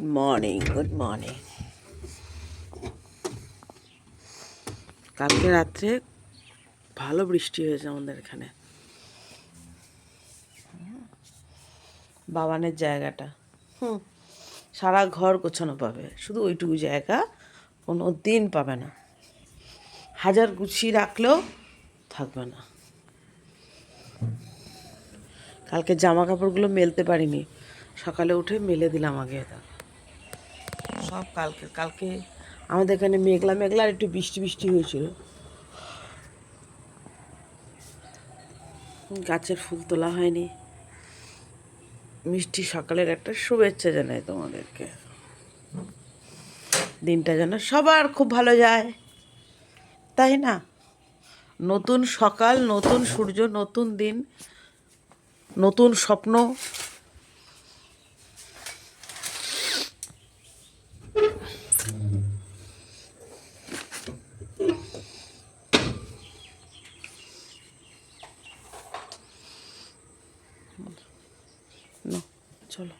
Good morning good morning কালকে রাত্রে ভালো বৃষ্টি হয়েছে আমাদের এখানে। বাবানের জায়গাটা। হুম, সারা ঘর গোছানো পাবে। শুধু ওইটুকু জায়গা, কোনো দিন পাবে না। হাজার গুছিয়ে রাখলেও থাকবে না। কালকে জামা কাপড়গুলো মেলতে পারিনি। সকালে উঠে মেলে দিলাম আগে এটা। সব কালকে কালকে আমাদের এখানে মেঘলা মেঘলা আর একটু বৃষ্টি বৃষ্টি হয়েছিল। গাছের ফুল তোলা হয়নি। মিষ্টি সকালের একটা শুভেচ্ছা জানাই তোমাদেরকে। দিনটা যেন সবার খুব ভালো যায়। তাই না? নতুন সকাল, নতুন সূর্য, নতুন দিন, নতুন স্বপ্ন নাও, চলো।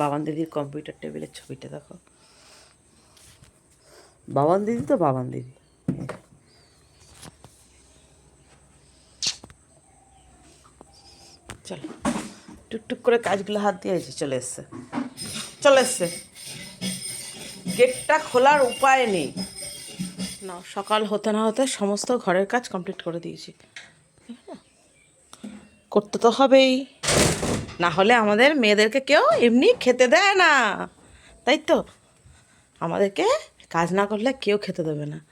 বাবান দিদির কম্পিউটার টেবিলের ছবিটা দেখো। বাবান দিদি তো বাবান দিদি। চলো, টুকটুক করে কাজগুলো হাত দিয়ে এসে চলে এসছে। চলে এসছে। গেটটা খোলার উপায় নেই। না, সকাল হতে না হতে সমস্ত ঘরের কাজ কমপ্লিট করে দিয়েছি। করতে তো হবেই। না হলে আমাদের মেয়েদেরকে কেউ এমনি খেতে দেয় না। তাই তো? আমাদেরকে কাজ না করলে কেউ খেতে দেবে না।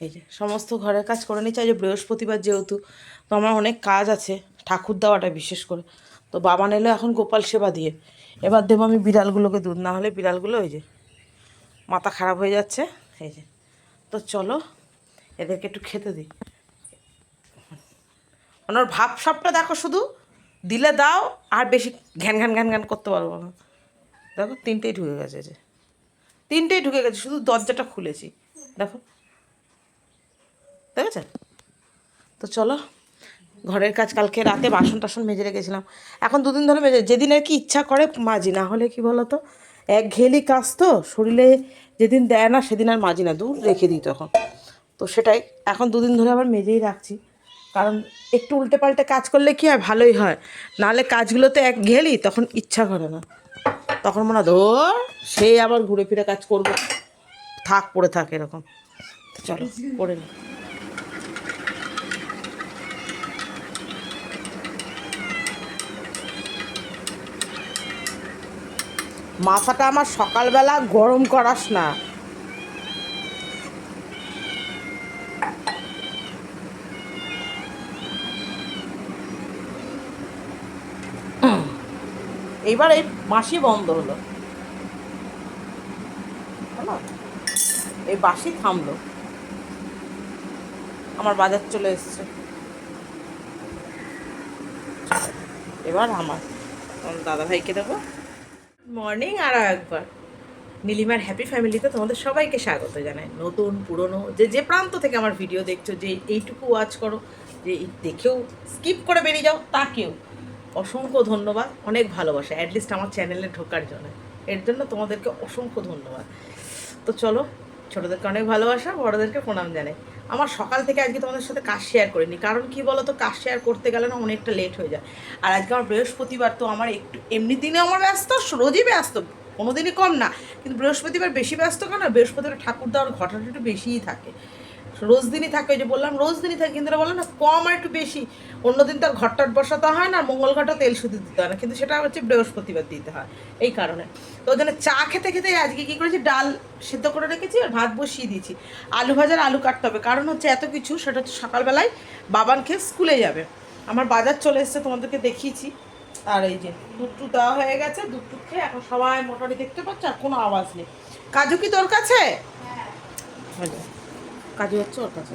এই যে, সমস্ত ঘরের কাজ করে নিচ্ছে। যে, বৃহস্পতিবার যেহেতু, তো আমার অনেক কাজ আছে, ঠাকুর দেওয়াটা বিশেষ করে। তো বাবা নিলো এখন গোপাল সেবা দিয়ে। এবার দেবো আমি বিড়ালগুলোকে দুধ। না হলে বিড়ালগুলো ওই যে, মাথা খারাপ হয়ে যাচ্ছে। এই যে তো চলো, এদেরকে একটু খেতে দিই। ওনার ভাব সবটা দেখো শুধু, দিলে দাও, আর বেশি ঘ্যান ঘ্যান ঘ্যান ঘ্যান করতে পারব না। দেখো, তিনটেই ঢুকে গেছে যে। তিনটেই ঢুকে গেছে, শুধু দরজাটা খুলেছি। দেখো। দেখেছেন তো চলো, ঘরের কাজ কালকে রাতে বাসন টাসন মেজে রেখেছিলাম। এখন দুদিন ধরে মেজে যেদিন আর কি ইচ্ছা করে মাজি, না হলে কি বলো তো এক ঘেলি কাজ তো, শরীরে যেদিন দেয় না, সেদিন আর মাজি না, দূর রেখে দিই তখন। তো সেটাই, এখন দুদিন ধরে আবার মেজেই রাখছি। কারণ একটু উল্টে পাল্টে কাজ করলে কি হয়? ভালোই হয়। নাহলে কাজগুলোতে এক ঘেলি, তখন ইচ্ছা করে না। তখন মনে হয় সেই আবার ঘুরে ফিরে কাজ করব। থাক, পড়ে থাক এরকম। চলো, করে নি। মাথাটা আমার সকালবেলা গরম করাস না। এইবার এই বাঁশি বন্ধ হলো? এই বাঁশি থামলো। আমার বাজার চলে এসছে। এবার আমার আমার দাদা ভাইকে দেবো। মর্নিং আরও একবার নীলিমার হ্যাপি ফ্যামিলিতে তোমাদের সবাইকে স্বাগত জানাই। নতুন, পুরনো, যে যে প্রান্ত থেকে আমার ভিডিও দেখছ, যে এইটুকু ওয়াচ করো, যে দেখেও স্কিপ করে বেরিয়ে যাও, তা কেউ অসংখ্য ধন্যবাদ, অনেক ভালোবাসা অ্যাটলিস্ট আমার চ্যানেলে ঢোকার জন্য। এর জন্য তোমাদেরকে অসংখ্য ধন্যবাদ। তো চলো ছোটোদেরকে অনেক ভালোবাসা, বড়দেরকে প্রণাম জানাই। আমার সকাল থেকে আজকে তোমাদের সাথে কাজ শেয়ার করিনি, কারণ কি বলো তো কাজ শেয়ার করতে গেলে না অনেকটা লেট হয়ে যায়। আর আজকে আমার বৃহস্পতিবার, তো আমার একটু, এমনি দিনে আমার ব্যস্ত, রোজই ব্যস্ত কোনো দিনই কম না। কিন্তু বৃহস্পতিবার বেশি ব্যস্ত কেন? বৃহস্পতিবার ঠাকুর দেওয়ার ঘটনাটা একটু বেশিই থাকে। রোজ দিনই থাকে ওই যে বললাম রোজ দিনই থাকে। কিন্তু এরা বলে না কম আর একটু বেশি। অন্যদিন তো আর ঘরটাট বসাতে হয় না মঙ্গল ঘটা তেল শুধু দিতে হয় না। কিন্তু সেটা হচ্ছে বৃহস্পতিবার দিতে হয় এই কারণে। তো ওই জন্য চা খেতে খেতে আজকে কী করেছি ডাল সেদ্ধ করে রেখেছি আর ভাত বসিয়ে দিয়েছি। আলু ভাজার আলু কাটতে হবে। কারণ হচ্ছে এত কিছু সেটা হচ্ছে সকালবেলায় বাবান খেয়ে স্কুলে যাবে। আমার বাজার চলে এসছে তোমাদেরকে দেখিয়েছি। আর এই যে দুধ টুধ দেওয়া হয়ে গেছে দুধ টুধ খেয়ে এখন সবাই মোটামুটি দেখতে পাচ্ছে আর কোনো আওয়াজ নেই। কাজু কি তোর কাছে? হয়ে। কাজু হচ্ছে, ওর কাছে।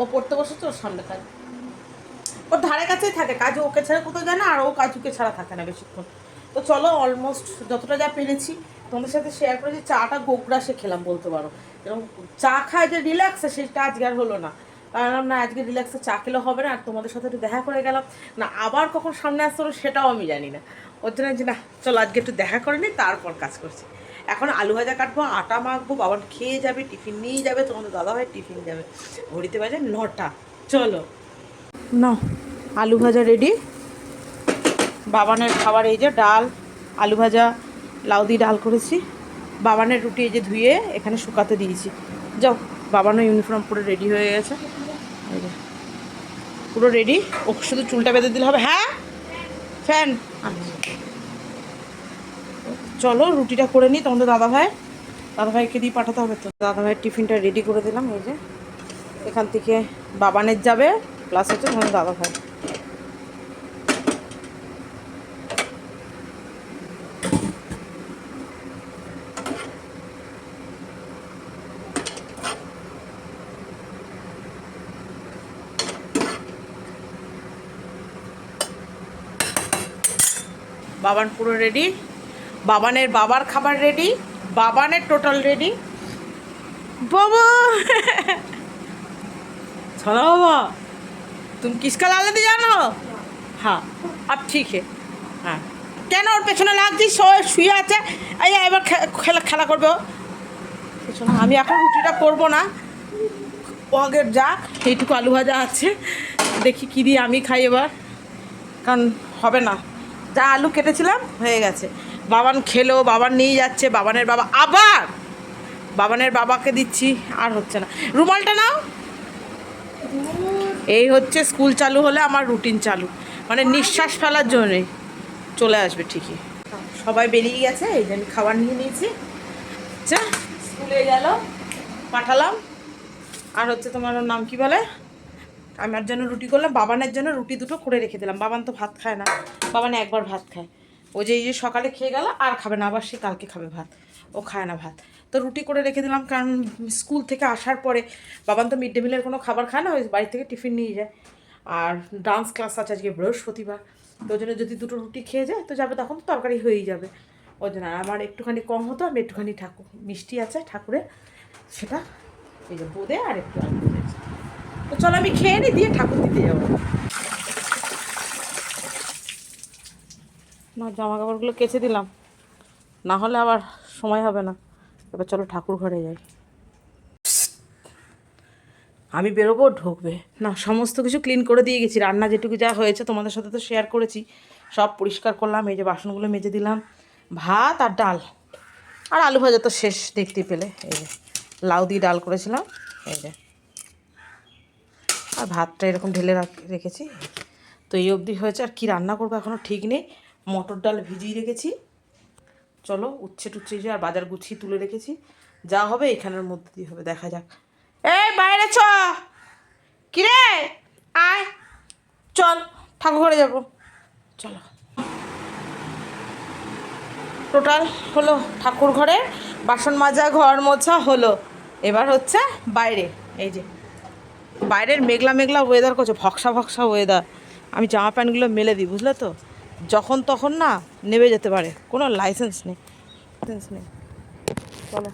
ও পড়তে বসেছে, ওর সামনে কাজ। ওর ধারে কাছেই থাকে, কাজ ওকে ছাড়া কোথাও যায় না, আর ও কাজুকে ছাড়া থাকে না বেশিক্ষণ। তো চলো অলমোস্ট যতটা যা পেরেছি, তোমাদের সাথে শেয়ার করেছি, চাটা গোগ্রাসে খেলাম, বলতে পারো। এরকম চা খায় যে রিল্যাক্সে সেটা আজকে আর হলো না। ভাবলাম না, আজকে রিল্যাক্সে চা খেলে হবে না, আর তোমাদের সাথে একটু দেখা করে গেলাম। না, আবার কখন সামনে আসতে হলো, সেটাও আমি জানি না। ওর জন্য যে না, চলো আজকে একটু দেখা করে নিই, তারপর কাজ করছি। এখন আলু ভাজা কাটবো, আটা মাখবো বাবার খেয়ে যাবে, টিফিন নিয়ে যাবে, তোমাদের দাদা ভাই টিফিন যাবে ঘড়িতে বাজে নটা। চলো। না আলু ভাজা রেডি বাবানের খাবার এই যে ডাল, আলু ভাজা, লাউ দিয়ে ডাল করেছি। বাবানের রুটি এই যে ধুয়ে এখানে শুকাতে দিয়েছি। যাও, বাবানও ইউনিফর্ম পুরো রেডি হয়ে গেছে। পুরো রেডি ও শুধু চুলটা বেঁধে দিলে হবে। হ্যাঁ? ফ্যান? আচ্ছা। চলো, রুটিটা করে নিই তোমাদের দাদাভাই, দাদাভাইকে দিয়ে পাঠাতে হবে তো। দাদাভাইয়ের টিফিনটা রেডি করে দিলাম, এই যে। এখান থেকে বাবানের যাবে প্লাস হচ্ছে তোমাদের দাদাভাই। বাবান পুরো রেডি বাবানের বাবার খাবার রেডি বাবানের টোটাল রেডি বাবা! ছাড়া বাবা। তুমি কিসকা লাগাতে জানো? হ্যাঁ আর ঠিক হ্যাঁ। কেন ওর পেছনে লাগছিস শুয়ে আছে। এই এবার খেলা খেলা করবে পেছনে আমি এখন রুটিটা করব না। আগের যাক, এইটুকু আলু ভাজা আছে। দেখি কী দিয়ে আমি খাই এবার। কারণ হবে না। যা আলু কেটেছিলাম, হয়ে গেছে। বাবান খেলো, বাবান নিয়ে যাচ্ছে, বাবানের বাবা আবার, বাবানের বাবাকে দিচ্ছি, আর হচ্ছে না। রুমালটা নাও। এই হচ্ছে স্কুল চালু হলে আমার রুটিন চালু। মানে নিঃশ্বাস ফেলার জন্যই চলে আসবে ঠিকই। সবাই বেরিয়ে গেছে, এই যে আমি খাবার নিয়ে নিয়েছি। আচ্ছা স্কুলে গেল, পাঠালাম। আর হচ্ছে তোমার নাম কি বলে? আমার জন্য রুটি করলাম, বাবানের জন্য রুটি দুটো করে রেখে দিলাম। বাবান তো ভাত খায় না। বাবান একবার ভাত খায়। ও যে এই যে সকালে খেয়ে গেল, আর খাবে না, আবার সে কালকে খাবে ভাত। ও খায় না ভাত। তো রুটি করে রেখে দিলাম, কারণ স্কুল থেকে আসার পরে বাবান তো মিড ডে মিলের কোনো খাবার খায় না, ওই বাড়ি থেকে টিফিন নিয়ে যায়। আর ডান্স ক্লাস আছে আজকে বৃহস্পতিবার, তো ওই জন্য যদি দুটো রুটি খেয়ে যায়, তো যাবে তখন তো তরকারি হয়েই যাবে। ওই জন্য আমার একটুখানি কম হতো, আমি একটুখানি ঠাকুর, মিষ্টি আছে ঠাকুরের সেটা এই যে বোঁদে আর একটু তো চলো আমি খেয়ে নিই, দিয়ে ঠাকুর দিতে যাব। না জামা কাপড়গুলো কেচে দিলাম। না হলে আবার সময় হবে না। এবার চলো ঠাকুর ঘরে যাই। আমি বেরোবো ঢুকবে। না সমস্ত কিছু ক্লিন করে দিয়ে গেছি। রান্না যেটুকু যা হয়েছে তোমাদের সাথে তো শেয়ার করেছি। সব পরিষ্কার করলাম এই যে বাসনগুলো মেজে দিলাম। ভাত আর ডাল। আর আলু ভাজা তো শেষ দেখতে পেলে। এই যে লাউ দিয়ে ডাল করেছিলাম। এই যে। আর ভাতটা এরকম ঢেলে রাখ- রেখেছি। তো এই অবধি হয়েছে। আর কি রান্না করব এখনও ঠিক নেই। মটর ডাল ভিজিয়ে রেখেছি। চলো উচ্ছে টুচ্ছে যে আর বাজার গুছিয়ে তুলে রেখেছি। যা হবে এখানের মধ্যে দিয়ে হবে, দেখা যাক। এই, বাইরে চ। কিরে? আয়। চল ঠাকুর ঘরে যাব। চলো। টোটাল হলো ঠাকুর ঘরে বাসন মাজা, ঘর মোছা হলো। এবার হচ্ছে বাইরে, এই যে। বাইরের মেঘলা মেঘলা ওয়েদার করছে, ভক্সা ভক্সা ওয়েদার আমি জামা প্যান্টগুলো মেলে দিই, বুঝলে তো? যখন তখন না নেমে যেতে পারে। কোনো লাইসেন্স নেই। লাইসেন্স নেই। চলো।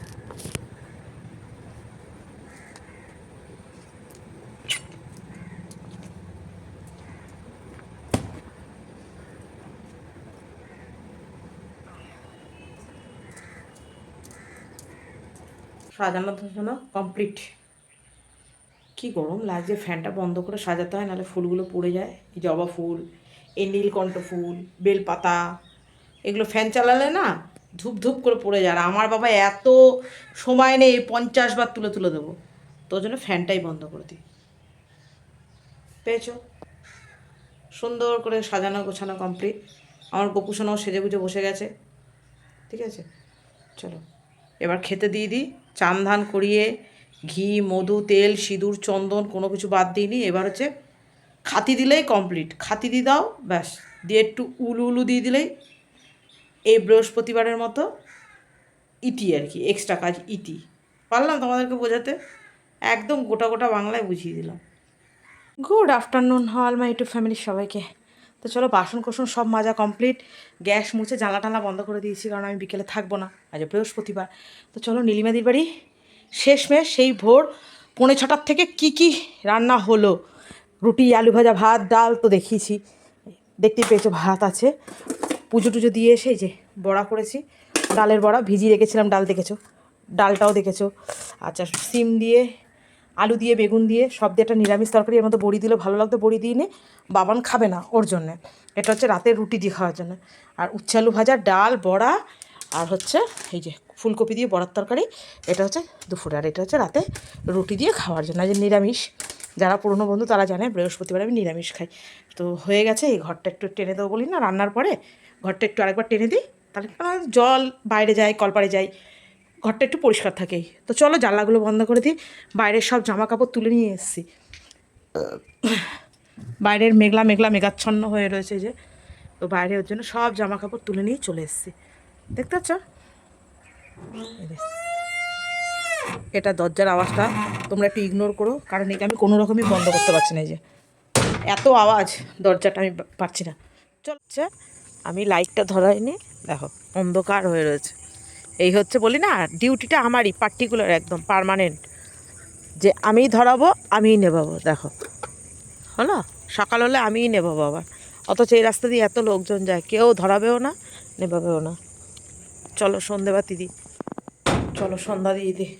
সাজানো জন্য কমপ্লিট কি গরম লাগছে ফ্যানটা বন্ধ করে সাজাতে হয়, নাহলে ফুলগুলো পড়ে যায়। জবা ফুল এই নীলকণ্ঠ ফুল, বেলপাতা, এগুলো ফ্যান চালালে না ধূপ ধূপ করে পড়ে যায়। আমার বাবা এত সময় নেই পঞ্চাশ বার তুলে তুলে দেবো। তোর জন্য ফ্যানটাই বন্ধ করে দিই। পেয়েছ? সুন্দর করে সাজানো গোছানো কমপ্লিট। আমার গোপুসোনাও সেজে গুজে বসে গেছে। ঠিক আছে? চলো। এবার খেতে দিয়ে দিই। চান ধান করিয়ে ঘি, মধু, তেল, সিঁদুর, চন্দন কোনো কিছু বাদ দিইনি এবার হচ্ছে খাতি দিলেই কমপ্লিট খাতি দিয়ে দাও, ব্যাস। দিয়ে একটু উলু উলু দিয়ে দিলেই এই বৃহস্পতিবারের মতো ইটি আর কি এক্সট্রা কাজ ইটি। পারলাম তোমাদেরকে বোঝাতে? একদম গোটা গোটা বাংলায় বুঝিয়ে দিলাম। Good afternoon all my YouTube ফ্যামিলির সবাইকে। তো চলো বাসন কোসন সব মাজা কমপ্লিট গ্যাস মুছে জানলা টানলা বন্ধ করে দিয়েছি, কারণ আমি বিকেলে থাকব না। আজ বৃহস্পতিবার। তো চলো নীলিমাদির বাড়ি। শেষমেশ সেই ভোর পৌনে ছটার থেকে কি কি রান্না হলো? রুটি, আলু ভাজা, ভাত, ডাল তো দেখিয়েছি। দেখতে পেয়েছ ভাত আছে। পুজো টুজো দিয়ে এসে যে বড়া করেছি। ডালের বড়া, ভিজিয়ে রেখেছিলাম ডাল দেখেছ। ডালটাও দেখেছ। আচ্ছা সিম দিয়ে, আলু দিয়ে, বেগুন দিয়ে, সব দিয়ে একটা নিরামিষ তরকারি। এর মধ্যে বড়ি দিলে ভালো লাগতো, বড়ি দিয়ে নে বাবান খাবে না ওর জন্যে। এটা হচ্ছে রাতের রুটি দিয়ে খাওয়ার জন্য। আর উচ্ছে আলু ভাজা, ডাল, বড়া, আর হচ্ছে এই যে ফুলকপি দিয়ে বড়ার তরকারি। এটা হচ্ছে দুপুরে, আর এটা হচ্ছে রাতে রুটি দিয়ে খাওয়ার জন্য। যে নিরামিষ। যারা পুরনো বন্ধু তারা জানে বৃহস্পতিবার আমি নিরামিষ খাই। তো হয়ে গেছে, এই ঘরটা একটু টেনে দেবো বলি না, রান্নার পরে ঘরটা একটু আরেকবার টেনে দিই, তাহলে জল বাইরে যায়, কলপাড়ে যায়, ঘরটা একটু পরিষ্কার থাকেই তো চলো জানলাগুলো বন্ধ করে দিই, বাইরের সব জামা কাপড় তুলে নিয়ে এসেছি। বাইরের মেঘলা মেঘলা মেঘাচ্ছন্ন হয়ে রয়েছে যে, তো বাইরে ওর জন্য সব জামা কাপড় তুলে নিয়ে চলে এসেছি। দেখতে পাচ্ছ। এটা দরজার আওয়াজটা তোমরা একটু ইগনোর করো, কারণ এটা আমি কোনো রকমই বন্ধ করতে পারছি না এই যে। এত আওয়াজ দরজাটা আমি পা- পাচ্ছি না চলছে আমি লাইটটা ধরাইনি দেখো, অন্ধকার হয়ে রয়েছে। এই হচ্ছে বলি না, ডিউটিটা আমারই পার্টিকুলার একদম পার্মানেন্ট যে আমিই ধরাবো, আমিই নেবাবো, দেখো। হলো? সকাল হলে আমিই নেবাবো আবার। অথচ এই রাস্তা দিয়ে এত লোকজন যায়, কেউ ধরাবেও না, নেবাবেও না। চলো সন্ধেবাতি দিই চলো সন্ধ্যা দিয়ে দিই।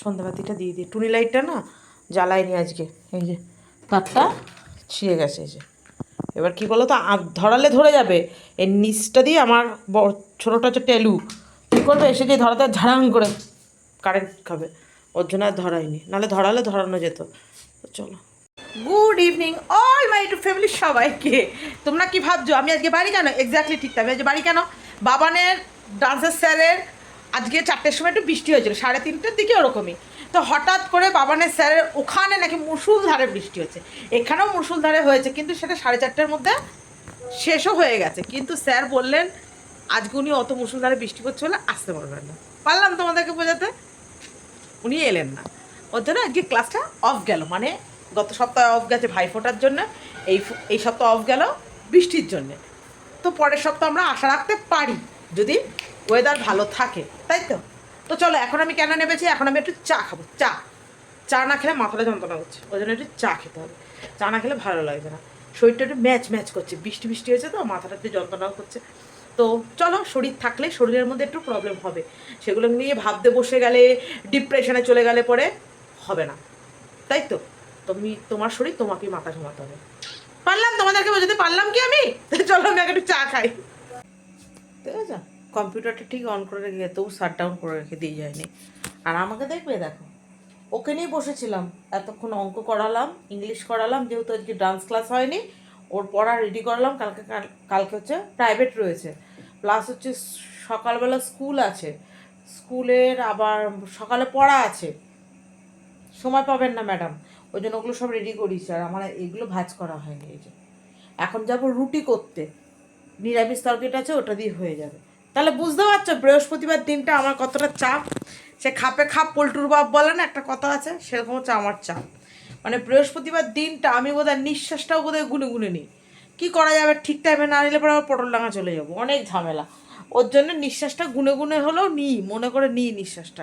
সন্ধ্যাবাতিটা দিয়ে দিই। টুনি লাইটটা না জ্বালাইনি আজকে। এই যে তারটা ছিঁড়ে গেছে, এই যে। এবার কি বলো তো ধরালে ধরে যাবে। এর নিচটা দিয়ে আমার ছোটোটা হচ্ছে টেলু। কী করবে? এসে যে ধরাতে ঝাড়াং করে কারেন্ট খাবে। ওর জন্য আর ধরাইনি নাহলে ধরালে ধরানো যেত। চলো। Good evening all my to family সবাইকে। তোমরা কি ভাবছ? আমি আজকে বাড়ি কেন? এক্স্যাক্টলি ঠিক তাই। আজকে বাড়ি কেন? বাবানের ডান্সের স্যারের আজকে চারটের সময় একটু বৃষ্টি হয়েছিল, সাড়ে তিনটের দিকে ওরকমই। তো হঠাৎ করে বাবানের স্যারের ওখানে নাকি মুসুলধারে বৃষ্টি হচ্ছে এখানেও মুসুলধারে হয়েছে, কিন্তু সেটা সাড়ে চারটের মধ্যে শেষও হয়ে গেছে। কিন্তু স্যার বললেন, আজকে উনি অত মুসুলধারে বৃষ্টি করছে বলে আসতে পারবেন না। পারলাম তোমাদেরকে বোঝাতে? উনি এলেন না। ওর জন্য আজকে ক্লাসটা অফ গেল মানে গত সপ্তাহে অফ গেছে ভাই ফোটার জন্য, এই এই সপ্তাহ অফ গেল বৃষ্টির জন্য। তো পরের সপ্তাহ আমরা আশা রাখতে পারি। যদি ওয়েদার ভালো থাকে, তাই তো? তো চলো, এখন আমি কেন নেমেছি? এখন আমি একটু চা খাব, চা। চা না খেলে মাথাটা যন্ত্রণা করছে। ওই জন্য একটু চা খেতে হবে। চা না খেলে ভালো লাগবে না। শরীরটা একটু ম্যাচ ম্যাচ করছে। বৃষ্টি বৃষ্টি হয়েছে তো, মাথাটা একটু যন্ত্রণাও করছে। তো চলো, শরীর থাকলে শরীরের মধ্যে একটু প্রবলেম হবে। সেগুলো নিয়ে ভাবতে বসে গেলে ডিপ্রেশনে চলে গেলে পরে হবে না। তাই তো? তুমি, তোমার শরীর তোমাকেই মাথা ঘামাতে হবে। পারলাম তোমাদেরকে বোঝাতে? পারলাম কি আমি? চলো, আমি আগে একটু চা খাই। আছে? কম্পিউটারটা ঠিক অন করে রেখে তবু শাট ডাউন করে রেখে দিয়ে যায়নি। আর আমাকে দেখবে দেখো, ওকে নিয়ে বসেছিলাম, এতক্ষণ অঙ্ক করালাম ইংলিশ করালাম, যেহেতু আজকে ডান্স ক্লাস হয়নি, ওর পড়া রেডি করালাম, কালকে কাল- কালকে হচ্ছে প্রাইভেট রয়েছে। প্লাস হচ্ছে সকালবেলা স্কুল আছে স্কুলের আবার সকালে পড়া আছে। সময় পাবেন না ম্যাডাম ওই জন্য ওগুলো সব রেডি করিস আর আমার এগুলো ভাজ করা হয়নি, এই যে। এখন যাব রুটি করতে। নিরামিষ তরকারিটা আছে, ওটা দিয়ে হয়ে যাবে। তাহলে বুঝতে পারছ, বৃহস্পতিবার দিনটা আমার কতটা চাপ। সে খাপে খাপ পল্টুর বাপ বলে না, একটা কথা আছে, সেরকম হচ্ছে আমার চাপ। মানে বৃহস্পতিবার দিনটা আমি বোধহয় নিঃশ্বাসটাও বোধহয় গুনে গুনে নিই। কী করা যাবে, ঠিক টাইমে না নিলে পরে আবার পটল ডাঙা চলে যাব, অনেক ঝামেলা। ওর জন্য নিঃশ্বাসটা গুনে গুনে হলেও নিই, মনে করে নিই নিঃশ্বাসটা।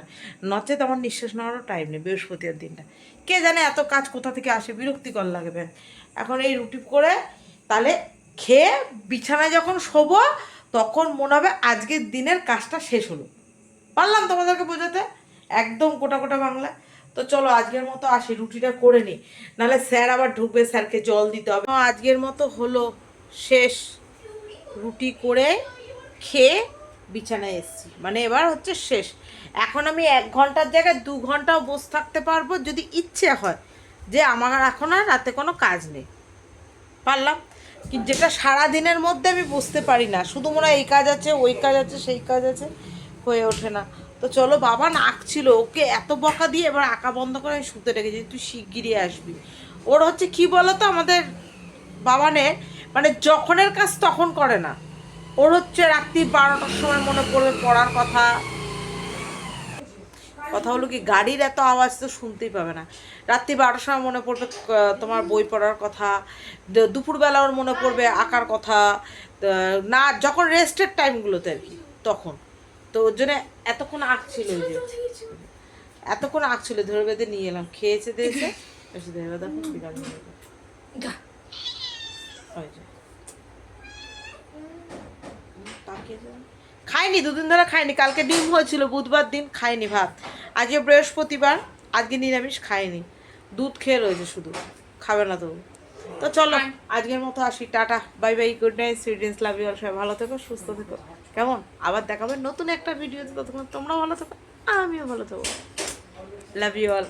নচেত আমার নিঃশ্বাস নেওয়ারও টাইম নেই বৃহস্পতিবার দিনটা। কে জানে এত কাজ কোথা থেকে আসে, বিরক্তিকর লাগবে। এখন এই রুটি করে তাহলে খেয়ে বিছানায় যখন শোবো, তখন মনে হবে আজকের দিনের কাজটা শেষ হলো। পারলাম তোমাদেরকে বোঝাতে? একদম কোটা কোটা বাংলা। তো চলো আজকের মতো আসি, রুটিটা করে নিই। নাহলে স্যার আবার ঢুকবে, স্যারকে জল দিতে হবে। আজকের মতো হলো শেষ। রুটি করে খেয়ে বিছানায় এসেছি। মানে এবার হচ্ছে শেষ। এখন আমি এক ঘণ্টার জায়গায় দু ঘন্টাও বসে থাকতে পারব যদি ইচ্ছে হয়। যে আমার এখন আর রাতে কোনো কাজ নেই। পারলাম? যেটা সারা দিনের মধ্যে আমি বুঝতে পারি না। শুধু মনে এই কাজ আছে, ওই কাজ আছে, সেই কাজ আছে, হয়ে ওঠে না। তো চলো, বাবা আঁকছিল ওকে এত বকা দিয়ে এবার আঁকা বন্ধ করে আমি শুতে রেখেছি, তুই শিগগিরই আসবি। ওর হচ্ছে কি বলতো, আমাদের বাবানে মানে যখনের কাজ তখন করে না। ওর হচ্ছে রাত্রি বারোটার সময় মনে পড়বে পড়ার কথা কথা হলো কি গাড়ির এত আওয়াজ তো শুনতেই পাবে না। রাত্রি বারোটার সময় মনে পড়বে তোমার বই পড়ার কথা দুপুরবেলা ওর মনে পড়বে আঁকার কথা না যখন রেস্টের টাইমগুলোতে আর কি তখন। তো ওর জন্য এতক্ষণ আঁকছিল ওই যে। এতক্ষণ আগ ছিল ধরে বেঁধে নিয়ে এলাম খেয়েছে দিয়েছে। এসে। তাকিয়ে যা। খাইনি দুদিন ধরে খাইনি। কালকে ডিম হয়েছিল বুধবার দিন খাইনি ভাত। আজকে বৃহস্পতিবার আজকে নিরামিষ খাইনি। দুধ খেয়ে রয়েছে শুধু খাবে না তো। তো চলো আজকের মতো আসি ta-ta bye bye good night সুইডেন্স love you সবাই ভালো থেকো সুস্থ থেকো। কেমন? আবার দেখাবে নতুন একটা ভিডিও ততক্ষণ তোমরা ভালো থেকো আমিও ভালো থেকো। Love you all.